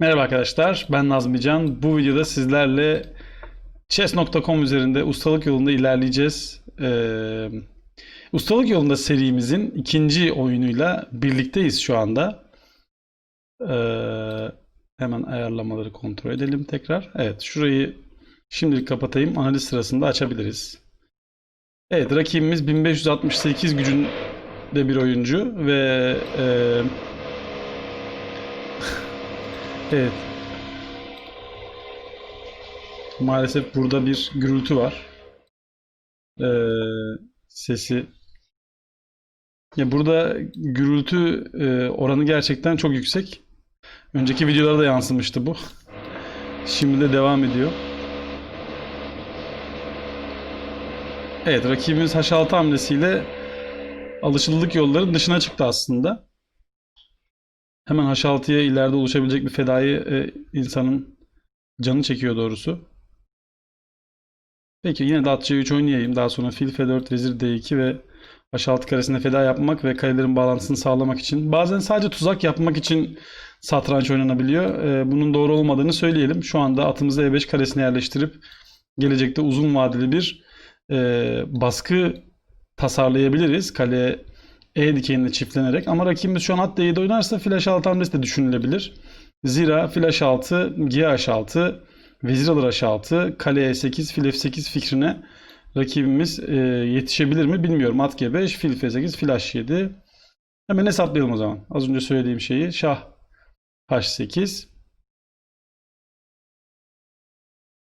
Merhaba arkadaşlar, ben Nazmi Can. Bu videoda sizlerle chess.com üzerinde ustalık yolunda ilerleyeceğiz. Ee, ustalık yolunda serimizin ikinci oyunuyla birlikteyiz şu anda. Ee, hemen ayarlamaları kontrol edelim tekrar. Evet, şurayı şimdilik kapatayım. Analiz sırasında açabiliriz. Evet, rakibimiz 1568 gücünde bir oyuncu ve e, Evet. Maalesef burada bir gürültü var. Ee, sesi. Ya burada gürültü e, oranı gerçekten çok yüksek. Önceki videolarda da yansımıştı bu. Şimdi de devam ediyor. Evet, rakibimiz H6 hamlesiyle alışıldık yolların dışına çıktı aslında. Hemen H6'ya ileride oluşabilecek bir fedayı e, insanın canı çekiyor doğrusu. Peki yine de at C3 oynayayım. Daha sonra fil F4, vezir D2 ve H6 karesine feda yapmak ve karelerin bağlantısını sağlamak için. Bazen sadece tuzak yapmak için satranç oynanabiliyor. E, bunun doğru olmadığını söyleyelim. Şu anda atımızı E5 karesine yerleştirip gelecekte uzun vadeli bir e, baskı tasarlayabiliriz. Kale e dikenine çiftlenerek ama rakibimiz şu an at D7 oynarsa flash 6 hamlesi de düşünülebilir. Zira flash 6, G H6, vezir alır H6, kale E8, fil F8 fikrine rakibimiz e, yetişebilir mi bilmiyorum. At G5, fil F8, fil H7. Hemen hesaplayalım o zaman. Az önce söylediğim şeyi. Şah H8.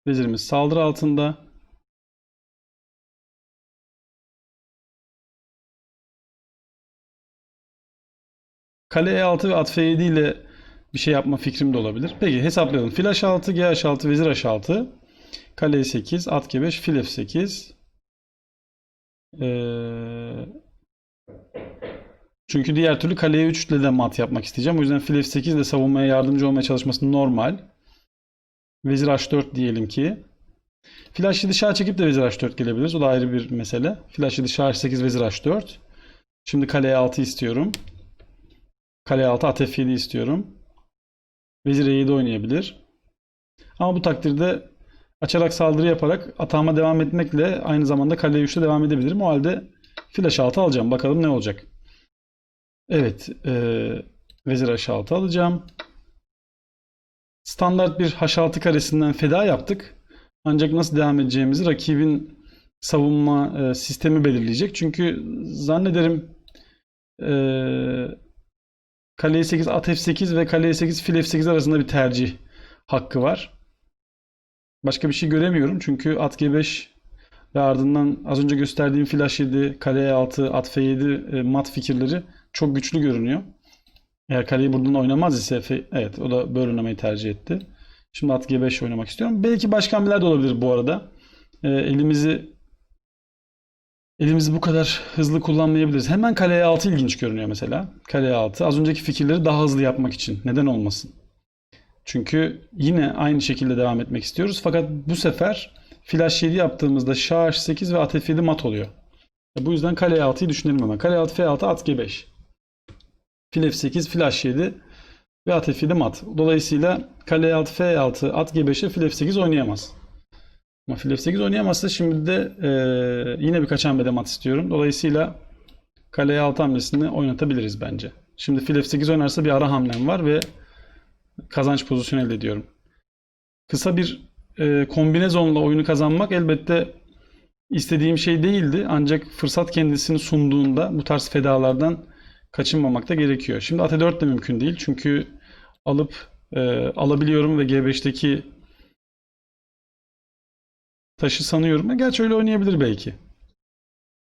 Vezirimiz saldırı altında. Kale E6 ve at F7 ile bir şey yapma fikrim de olabilir. Peki hesaplayalım. Fil H6, G H6, vezir H6. Kale E8, at G5, fil F8. Ee, çünkü diğer türlü kaleye 3 ile de mat yapmak isteyeceğim. O yüzden fil F8 de savunmaya yardımcı olmaya çalışması normal. Vezir H4 diyelim ki. Fil H7 şah çekip de vezir H4 gelebiliriz. O da ayrı bir mesele. Fil H7 şah H8 vezir H4. Şimdi kale E6 istiyorum. Kale 6 at F7 istiyorum. Vezir E7 oynayabilir. Ama bu takdirde açarak saldırı yaparak atağıma devam etmekle aynı zamanda kale 3'te devam edebilirim. O halde fil H6 alacağım. Bakalım ne olacak. Evet. E, vezir H6 alacağım. Standart bir H6 karesinden feda yaptık. Ancak nasıl devam edeceğimizi rakibin savunma e, sistemi belirleyecek. Çünkü zannederim eee Kale E8, at F8 ve kale E8, fil F8 arasında bir tercih hakkı var. Başka bir şey göremiyorum çünkü at G5 ve ardından az önce gösterdiğim fil H7, kale E6, at F7 e, mat fikirleri çok güçlü görünüyor. Eğer kaleyi buradan oynamaz ise F- evet o da böyle oynamayı tercih etti. Şimdi at G5 oynamak istiyorum. Belki başka hamleler de olabilir bu arada. E, elimizi Elimizi bu kadar hızlı kullanmayabiliriz. Hemen kale E6 ilginç görünüyor mesela. Kale E6. Az önceki fikirleri daha hızlı yapmak için. Neden olmasın? Çünkü yine aynı şekilde devam etmek istiyoruz. Fakat bu sefer flash 7 yaptığımızda şah H8 ve at F7 mat oluyor. Bu yüzden kale E6'yı düşünelim hemen. Kale 6 F6 at G5. Fil F8 flash 7 ve at F7 mat. Dolayısıyla kale E6 F6 at G5'e fil F8 oynayamaz. Ama fil F8 oynayamazsa şimdi de e, yine birkaç hamlede mat istiyorum. Dolayısıyla kaleye 6 hamlesini oynatabiliriz bence. Şimdi fil F8 oynarsa bir ara hamlem var ve kazanç pozisyonu elde ediyorum. Kısa bir e, kombinezonla oyunu kazanmak elbette istediğim şey değildi. Ancak fırsat kendisini sunduğunda bu tarz fedalardan kaçınmamak da gerekiyor. Şimdi at 4 de mümkün değil. Çünkü alıp e, alabiliyorum ve G5'teki taşı sanıyorum. Gerçi öyle oynayabilir belki.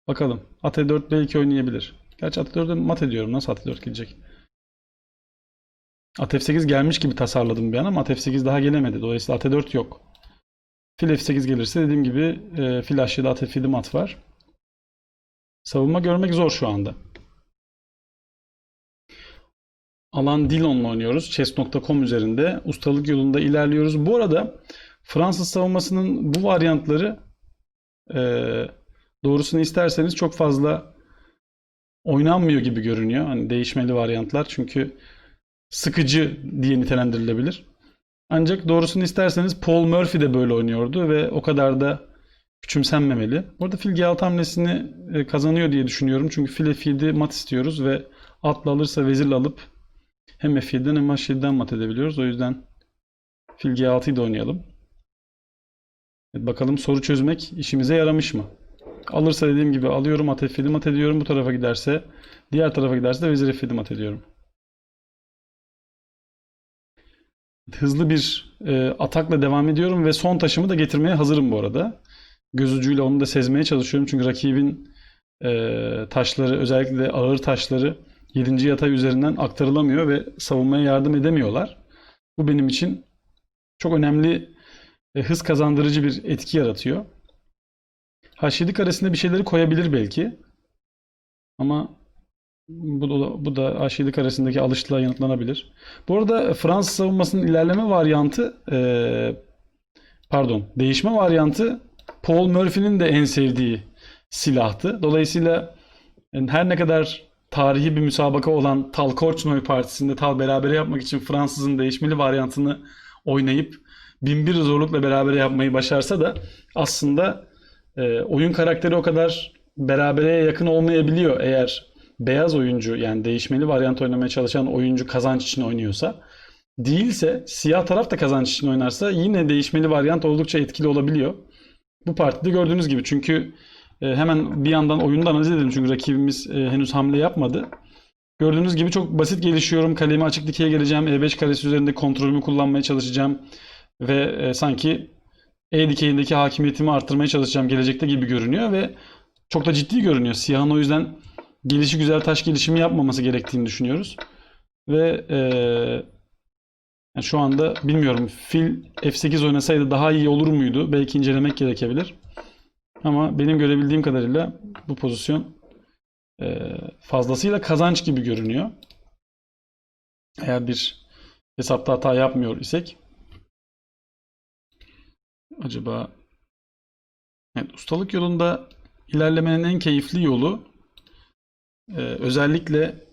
Bakalım. At 4 belki oynayabilir. Gerçi at 4'e mat ediyorum. Nasıl at 4 gidecek? At F8 gelmiş gibi tasarladım bir an ama at F8 daha gelemedi. Dolayısıyla at 4 yok. Fil F8 gelirse dediğim gibi e, fil H7 at F7 mat var. Savunma görmek zor şu anda. Alan Dillon'la oynuyoruz. Chess.com üzerinde. Ustalık yolunda ilerliyoruz. Bu arada Fransız savunmasının bu varyantları e, doğrusunu isterseniz çok fazla oynanmıyor gibi görünüyor. Hani değişmeli varyantlar çünkü sıkıcı diye nitelendirilebilir. Ancak doğrusunu isterseniz Paul Murphy de böyle oynuyordu ve o kadar da küçümsenmemeli. Burada fil G6 hamlesini e, kazanıyor diye düşünüyorum. Çünkü fil F7 mat istiyoruz ve atla alırsa vezirle alıp hem F7'den hem H7'den mat edebiliyoruz. O yüzden fil G6'yı da oynayalım. Evet, bakalım soru çözmek işimize yaramış mı? Alırsa dediğim gibi alıyorum at F7 mat ediyorum. Bu tarafa giderse diğer tarafa giderse de vezir F7 mat ediyorum. Hızlı bir e, atakla devam ediyorum ve son taşımı da getirmeye hazırım bu arada. Göz ucuyla onu da sezmeye çalışıyorum. Çünkü rakibin e, taşları özellikle de ağır taşları 7. yatay üzerinden aktarılamıyor ve savunmaya yardım edemiyorlar. Bu benim için çok önemli e, hız kazandırıcı bir etki yaratıyor. H7 karesinde bir şeyleri koyabilir belki. Ama bu da, bu da H7 karesindeki alıştılığa yanıtlanabilir. Bu arada Fransız savunmasının ilerleme varyantı e, pardon değişme varyantı Paul Murphy'nin de en sevdiği silahtı. Dolayısıyla yani her ne kadar tarihi bir müsabaka olan Tal Korçnoy Partisi'nde Tal berabere yapmak için Fransızın değişmeli varyantını oynayıp binbir zorlukla berabere yapmayı başarsa da aslında e, oyun karakteri o kadar berabereye yakın olmayabiliyor eğer beyaz oyuncu yani değişmeli varyant oynamaya çalışan oyuncu kazanç için oynuyorsa. Değilse siyah taraf da kazanç için oynarsa yine değişmeli varyant oldukça etkili olabiliyor. Bu partide gördüğünüz gibi çünkü e, hemen bir yandan oyunu da analiz edelim çünkü rakibimiz e, henüz hamle yapmadı. Gördüğünüz gibi çok basit gelişiyorum. Kalemi açık dikeye geleceğim. E5 karesi üzerinde kontrolümü kullanmaya çalışacağım. Ve e, sanki E dikeyindeki hakimiyetimi arttırmaya çalışacağım gelecekte gibi görünüyor ve çok da ciddi görünüyor. Siyahın o yüzden gelişi güzel taş gelişimi yapmaması gerektiğini düşünüyoruz. Ve e, yani şu anda bilmiyorum fil F8 oynasaydı daha iyi olur muydu? Belki incelemek gerekebilir. Ama benim görebildiğim kadarıyla bu pozisyon e, fazlasıyla kazanç gibi görünüyor. Eğer bir hesapta hata yapmıyor isek. Acaba evet, ustalık yolunda ilerlemenin en keyifli yolu e, özellikle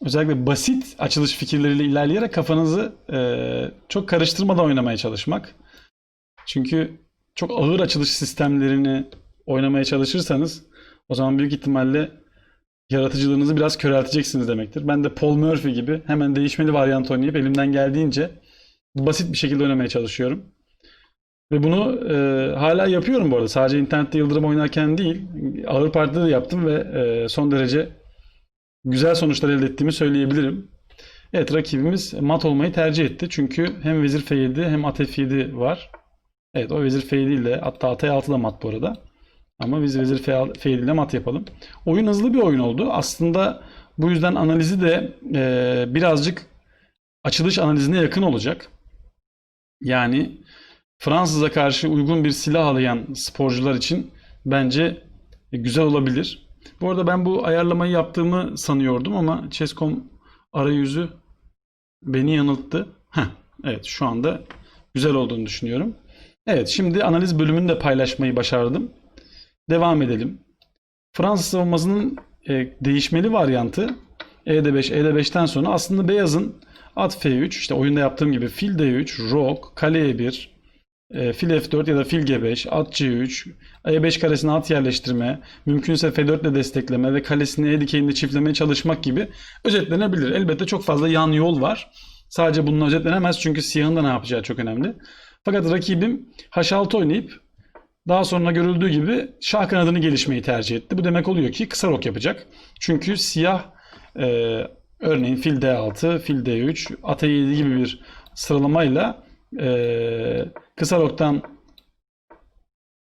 özellikle basit açılış fikirleriyle ilerleyerek kafanızı e, çok karıştırmadan oynamaya çalışmak. Çünkü çok ağır açılış sistemlerini oynamaya çalışırsanız o zaman büyük ihtimalle yaratıcılığınızı biraz körelteceksiniz demektir. Ben de Paul Murphy gibi hemen değişmeli varyant oynayıp elimden geldiğince basit bir şekilde oynamaya çalışıyorum. Ve bunu e, hala yapıyorum bu arada. Sadece internette Yıldırım oynarken değil, ağır partide de yaptım ve e, son derece güzel sonuçlar elde ettiğimi söyleyebilirim. Evet rakibimiz mat olmayı tercih etti. Çünkü hem vezir f7 hem at f7 var. Evet o vezir f7 ile hatta at e6 da mat bu arada. Ama biz vezir f7 ile mat yapalım. Oyun hızlı bir oyun oldu. Aslında bu yüzden analizi de e, birazcık açılış analizine yakın olacak. Yani Fransız'a karşı uygun bir silah arayan sporcular için bence güzel olabilir. Bu arada ben bu ayarlamayı yaptığımı sanıyordum ama Chess.com arayüzü beni yanılttı. Heh, evet şu anda güzel olduğunu düşünüyorum. Evet şimdi analiz bölümünü de paylaşmayı başardım. Devam edelim. Fransız savunmasının e, değişmeli varyantı E5, E5'ten sonra aslında beyazın at F3, işte oyunda yaptığım gibi fil D3, rok, kale E1, e, fil F4 ya da fil G5, at C3, E5 karesine at yerleştirme, mümkünse F4 ile destekleme ve kalesini E dikeyinde çiftlemeye çalışmak gibi özetlenebilir. Elbette çok fazla yan yol var. Sadece bununla özetlenemez çünkü siyahın da ne yapacağı çok önemli. Fakat rakibim H6 oynayıp daha sonra görüldüğü gibi şah kanadını gelişmeyi tercih etti. Bu demek oluyor ki kısa rok yapacak. Çünkü siyah e, örneğin fil D6, fil D3, at E7 gibi bir sıralamayla e, kısa roktan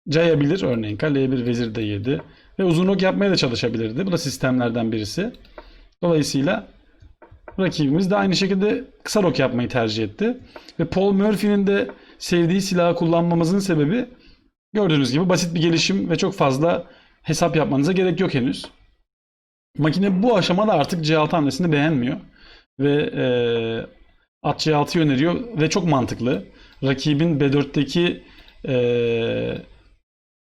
cayabilir örneğin. Kaleye bir vezir D7 ve uzun rok yapmaya da çalışabilirdi. Bu da sistemlerden birisi. Dolayısıyla rakibimiz de aynı şekilde kısa rok yapmayı tercih etti. Ve Paul Murphy'nin de sevdiği silahı kullanmamızın sebebi gördüğünüz gibi basit bir gelişim ve çok fazla hesap yapmanıza gerek yok henüz. Makine bu aşamada artık C6 hamlesini beğenmiyor. Ve e, at C6'yı öneriyor ve çok mantıklı. Rakibin B4'teki e,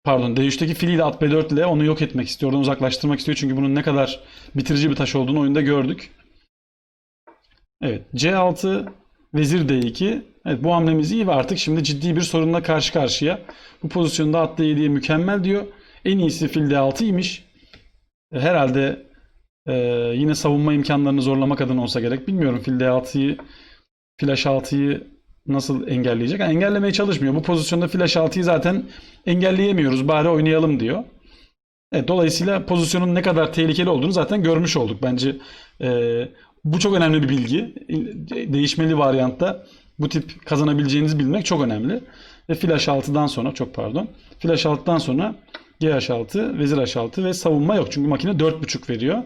pardon D3'teki filiyle at B4 ile onu yok etmek istiyor. Oradan uzaklaştırmak istiyor. Çünkü bunun ne kadar bitirici bir taş olduğunu oyunda gördük. Evet C6 Vezir D2. Evet bu hamlemiz iyi ve artık şimdi ciddi bir sorunla karşı karşıya. Bu pozisyonda at D7'ye mükemmel diyor. En iyisi fil D6'ymış. E, Herhalde e, yine savunma imkanlarını zorlamak adına olsa gerek. Bilmiyorum fil D6'yı flash 6'yı nasıl engelleyecek? Yani engellemeye çalışmıyor. Bu pozisyonda flash 6'yı zaten engelleyemiyoruz. Bari oynayalım diyor. Evet, dolayısıyla pozisyonun ne kadar tehlikeli olduğunu zaten görmüş olduk. Bence e, bu çok önemli bir bilgi. Değişmeli varyantta bu tip kazanabileceğinizi bilmek çok önemli. Ve flash 6'dan sonra çok pardon. Flash 6'dan sonra GH6, vezir H6 ve savunma yok. Çünkü makine 4.5 veriyor.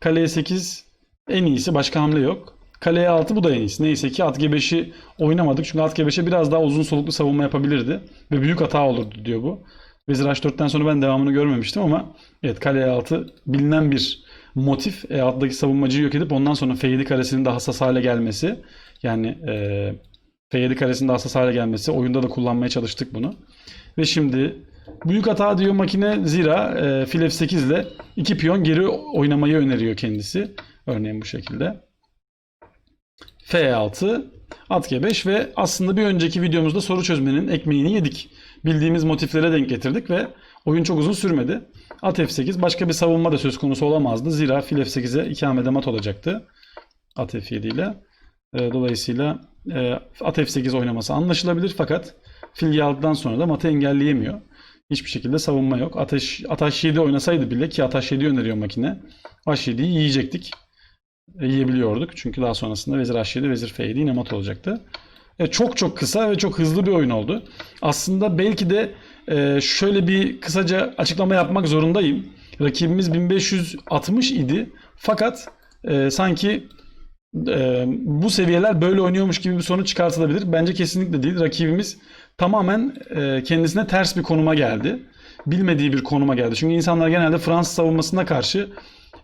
Kaleye 8 en iyisi. Başka hamle yok. Kaleye 6 bu da en iyisi. Neyse ki at G5'i oynamadık. Çünkü at G5'e biraz daha uzun soluklu savunma yapabilirdi. Ve büyük hata olurdu diyor bu. Vezir H4'ten sonra ben devamını görmemiştim ama evet kale E6 bilinen bir motif. E6'daki savunmacıyı yok edip ondan sonra F7 karesinin de hassas hale gelmesi. Yani e, F7 karesinin de hassas hale gelmesi. Oyunda da kullanmaya çalıştık bunu. Ve şimdi büyük hata diyor makine zira e, fil F8 ile iki piyon geri oynamayı öneriyor kendisi. Örneğin bu şekilde. F6, at G5 ve aslında bir önceki videomuzda soru çözmenin ekmeğini yedik. Bildiğimiz motiflere denk getirdik ve oyun çok uzun sürmedi. At F8 başka bir savunma da söz konusu olamazdı. Zira fil F8'e iki hamlede mat olacaktı. At F7 ile. E, Dolayısıyla e, at F8 oynaması anlaşılabilir fakat fil G6'dan sonra da matı engelleyemiyor. Hiçbir şekilde savunma yok. Ateş, at H7 oynasaydı bile ki at H7 öneriyor makine. H7'yi yiyecektik. Yiyebiliyorduk. Çünkü daha sonrasında vezir H7, vezir F7 yine mat olacaktı. E, çok çok kısa ve çok hızlı bir oyun oldu. Aslında belki de e, şöyle bir kısaca açıklama yapmak zorundayım. Rakibimiz 1560 idi. Fakat e, sanki e, bu seviyeler böyle oynuyormuş gibi bir sonuç çıkartılabilir. Bence kesinlikle değil. Rakibimiz tamamen e, kendisine ters bir konuma geldi. Bilmediği bir konuma geldi. Çünkü insanlar genelde Fransız savunmasına karşı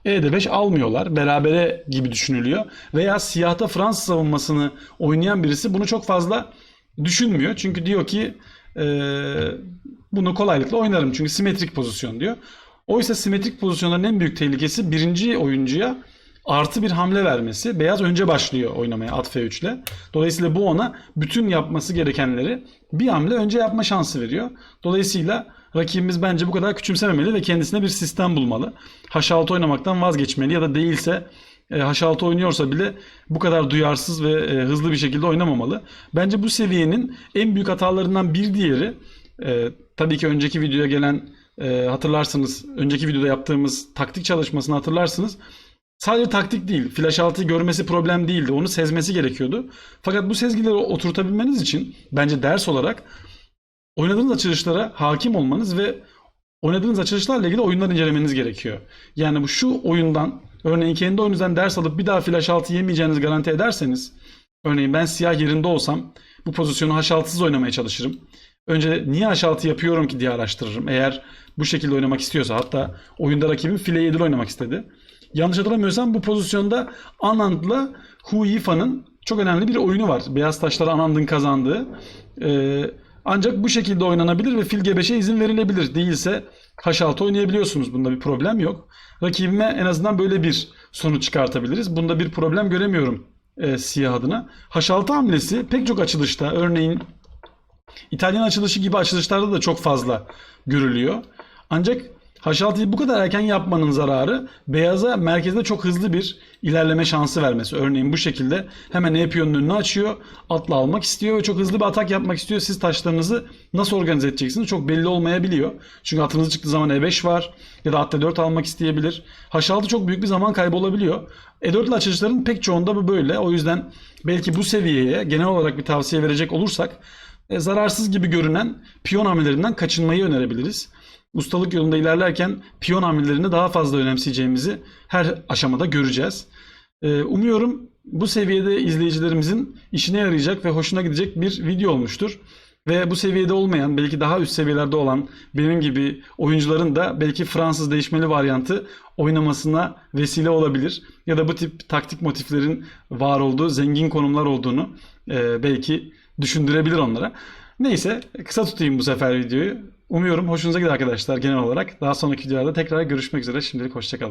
E'de 5 almıyorlar. Berabere gibi düşünülüyor. Veya siyahta Fransız savunmasını oynayan birisi bunu çok fazla düşünmüyor. Çünkü diyor ki e, bunu kolaylıkla oynarım. Çünkü simetrik pozisyon diyor. Oysa simetrik pozisyonların en büyük tehlikesi birinci oyuncuya artı bir hamle vermesi. Beyaz önce başlıyor oynamaya at F3 ile. Dolayısıyla bu ona bütün yapması gerekenleri bir hamle önce yapma şansı veriyor. Dolayısıyla rakibimiz bence bu kadar küçümsememeli ve kendisine bir sistem bulmalı. H6 oynamaktan vazgeçmeli ya da değilse e, H6 oynuyorsa bile bu kadar duyarsız ve e, hızlı bir şekilde oynamamalı. Bence bu seviyenin en büyük hatalarından bir diğeri e, tabii ki önceki videoya gelen hatırlarsınız önceki videoda yaptığımız taktik çalışmasını hatırlarsınız. Sadece taktik değil. Flash 6'yı görmesi problem değildi. Onu sezmesi gerekiyordu. Fakat bu sezgileri oturtabilmeniz için bence ders olarak oynadığınız açılışlara hakim olmanız ve oynadığınız açılışlarla ilgili oyunlar incelemeniz gerekiyor. Yani bu şu oyundan örneğin kendi oyununuzdan ders alıp bir daha flash 6 yemeyeceğinizi garanti ederseniz örneğin ben siyah yerinde olsam bu pozisyonu H6'sız oynamaya çalışırım. Önce niye H6 yapıyorum ki diye araştırırım. Eğer bu şekilde oynamak istiyorsa hatta oyunda rakibim file 7 oynamak istedi. Yanlış hatırlamıyorsam bu pozisyonda Anand'la Hu Yifa'nın çok önemli bir oyunu var. Beyaz taşları Anand'ın kazandığı. Ee, ancak bu şekilde oynanabilir ve fil G5'e izin verilebilir. Değilse H6 oynayabiliyorsunuz. Bunda bir problem yok. Rakibime en azından böyle bir sonuç çıkartabiliriz. Bunda bir problem göremiyorum e, siyah adına. H6 hamlesi pek çok açılışta örneğin İtalyan açılışı gibi açılışlarda da çok fazla görülüyor. Ancak H6'yı bu kadar erken yapmanın zararı beyaza merkezde çok hızlı bir ilerleme şansı vermesi. Örneğin bu şekilde hemen E piyonun önünü açıyor. Atla almak istiyor ve çok hızlı bir atak yapmak istiyor. Siz taşlarınızı nasıl organize edeceksiniz çok belli olmayabiliyor. Çünkü atınız çıktığı zaman E5 var ya da at D4 almak isteyebilir. H6 çok büyük bir zaman kaybı olabiliyor. E4 ile açılışların pek çoğunda bu böyle. O yüzden belki bu seviyeye genel olarak bir tavsiye verecek olursak e, zararsız gibi görünen piyon hamlelerinden kaçınmayı önerebiliriz ustalık yolunda ilerlerken piyon hamlelerini daha fazla önemseyeceğimizi her aşamada göreceğiz. Ee, umuyorum bu seviyede izleyicilerimizin işine yarayacak ve hoşuna gidecek bir video olmuştur. Ve bu seviyede olmayan, belki daha üst seviyelerde olan benim gibi oyuncuların da belki Fransız değişmeli varyantı oynamasına vesile olabilir. Ya da bu tip taktik motiflerin var olduğu, zengin konumlar olduğunu e, belki düşündürebilir onlara. Neyse kısa tutayım bu sefer videoyu. Umuyorum hoşunuza gider arkadaşlar genel olarak. Daha sonraki videolarda tekrar görüşmek üzere. Şimdilik hoşçakalın.